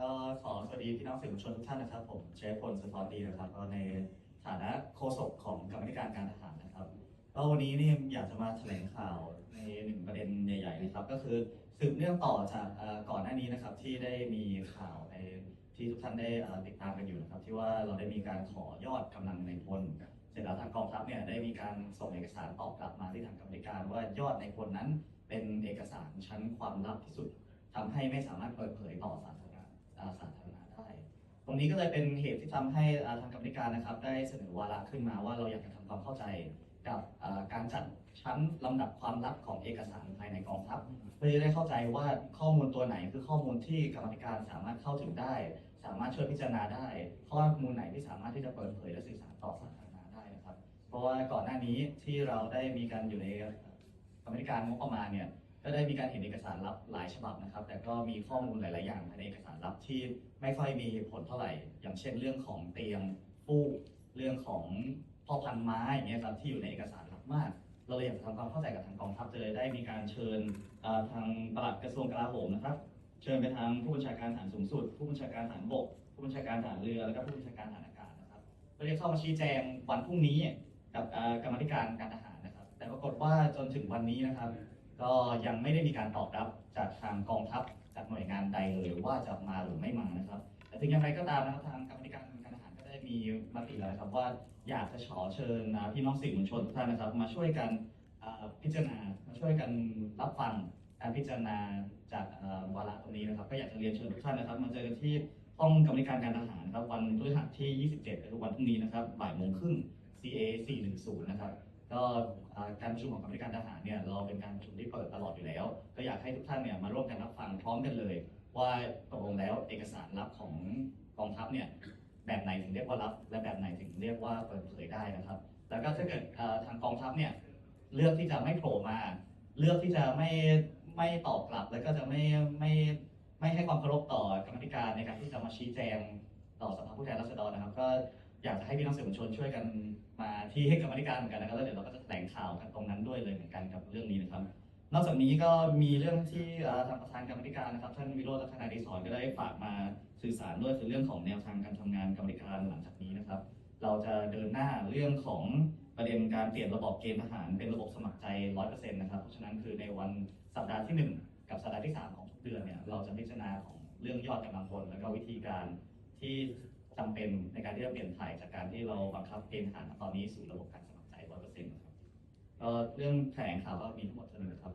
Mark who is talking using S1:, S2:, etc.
S1: ก็ขอสวัสดีพี่น้องสื่อมวลชนทุกท่านนะครับ ผมเชฟพลสะท้อนดีนะครับก็ในฐานะโฆษกของกรรมธิการการทหารนะครับก็วันนี้นี่อยากจะมาแถลงข่าวในหนึ่งประเด็นใหญ่ ๆ นะครับ ก็คือสืบเนื่องต่อจากก่อนหน้านี้นะครับที่ได้มีข่าวในที่ทุกท่านได้ติดตามกันอยู่นะครับ ที่ว่าเราได้มีการขอยอดกำลังในพลเสร็จแล้วทางกองทัพเนี่ยได้มีการส่งเอกสารตอบกลับมาที่ทางกรรมธิการว่ายอดในพลนั้นเป็นเอกสารชั้นความลับที่สุดทำให้ไม่สามารถเปิดเผยต่อสาธารณะ สาธารณะได้ ตรงนี้ก็เลยเป็นเหตุที่ทำให้ทางกรรมธิการนะครับ ได้เสนอวาระขึ้นมาว่าเราอยากจะทำความเข้าใจกับการจัดชั้นลำดับความลับของเอกสารภายในกองทัพเพื่อจะได้เข้าใจว่าข้อมูลตัวไหนคือข้อมูลที่กรรมธิการสามารถเข้าถึงได้ สามารถช่วยพิจารณาได้ ข้อมูลไหนที่สามารถที่จะเปิดเผยและสื่อสารต่อสาธารณะได้นะครับ เพราะว่าก่อนหน้านี้ที่เราได้มีการอยู่ในกรรมธิการงบประมาณเนี่ย ก็ได้มีการเห็นเอกสารลับหลายฉบับนะครับ แต่ก็มีข้อมูลหลาย ๆ อย่างภายในเอกสารลับที่ไม่ค่อยมีเหตุผลเท่าไหร่ อย่างเช่นเรื่องของเตียงฟูกเรื่องของพ่อพันธุ์ไม้อย่างเงี้ยครับที่อยู่ในเอกสารลับมาก เราเลยอยากจะทำความเข้าใจกับทางกองทัพจะเลยได้มีการเชิญทางปลัดกระทรวงกลาโหมนะครับ เชิญไปทางผู้บัญชาการทหารสูงสุด ผู้บัญชาการทหารบก ผู้บัญชาการทหารเรือแล้วก็ผู้บัญชาการทหารอากาศนะครับเพื่อจะเข้ามาชี้แจงวันพรุ่งนี้กับกรรมธิการการทหารนะครับ แต่ปรากฏว่าจนถึงวันนี้นะครับ ก็ยังไม่ได้มีการตอบรับจากทางกองทัพจากหน่วยงานใดเลยว่าจะมาหรือไม่มานะครับ แต่ถึงอย่างไรก็ตามนะครับทางกรรมการการทหารก็ได้มีมติแล้วครับว่าอยากจะขอเชิญพี่น้องสื่อมวลชนทุกท่านนะครับ มาช่วยกันพิจารณามาช่วยกันรับฟังการพิจารณาจากวาระตรงนี้นะครับ ก็อยากจะเรียนเชิญทุกท่านนะครับ มาเจอกันที่ห้องกรรมการการทหารครับวันพฤหัสที่ 27ก็คือวันพรุ่งนี้นะครับบ่ายโมงครึ่ง CA 410 นะครับ ก็การประชุมของกรรมการทหารเนี่ยเราเป็นการประชุมที่เปิดตลอดอยู่แล้ว ก็อยากให้ทุกท่านเนี่ยมาร่วมกันรับฟังพร้อมกันเลย ว่าตกลงแล้วเอกสารลับของกองทัพเนี่ยแบบไหนถึงเรียกว่าลับ และแบบไหนถึงเรียกว่าเปิดเผยได้นะครับ แล้วก็ถ้าเกิดทางกองทัพเนี่ยเลือกที่จะไม่โผล่มา เลือกที่จะไม่ไม่ตอบกลับ แล้วก็จะไม่ไม่ไม่ให้ความเคารพต่อกรรมธิการในการที่จะมาชี้แจงต่อสภาผู้แทนราษฎรนะครับ ก็ อยากจะให้พี่น้องสื่อมวลชนช่วยกันมาที่ให้กรรมธิการเหมือนกันนะครับแล้วเดี๋ยวเราก็จะแถลงข่าวกันตรงนั้นด้วยเลยเหมือนกันกับเรื่องนี้นะครับ นอกจากนี้ก็มีเรื่องที่ทางประธานกรรมธิการนะครับท่านวิโรจน์ลักษณะดีสอนก็ได้ฝากมาสื่อสารด้วยคือเรื่องของแนวทางการทำงานกรรมธิการหลังจากนี้นะครับ เราจะเดินหน้าเรื่องของประเด็นการเปลี่ยนระบบเกณฑ์ทหารเป็นระบบสมัครใจ 100%นะครับ เพราะฉะนั้นคือในวันสัปดาห์ที่หนึ่งกับสัปดาห์ที่สามของทุกเดือนเนี่ย เราจะพิจารณาของเรื่องยอดกำลังพลแล้วก็วิธีการที่ จำเป็นในการที่จะเปลี่ยนถ่ายจากการที่เราบังคับเกณฑ์ทหารตอนนี้สู่ระบบการสมัครใจร้อยเปอร์เซ็นต์นะครับก็เรื่องแถลงข่าวก็มีทั้งหมดเท่านั้นครับ